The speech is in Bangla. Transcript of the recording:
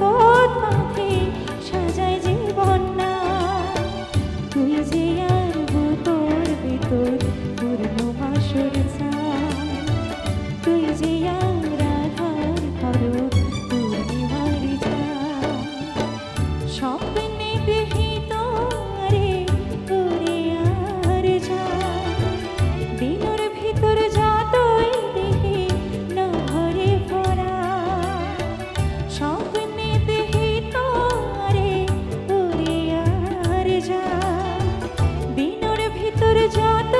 পথ পাখি সাজায় জীবন না। তুই যে আর তোর ভিতর যত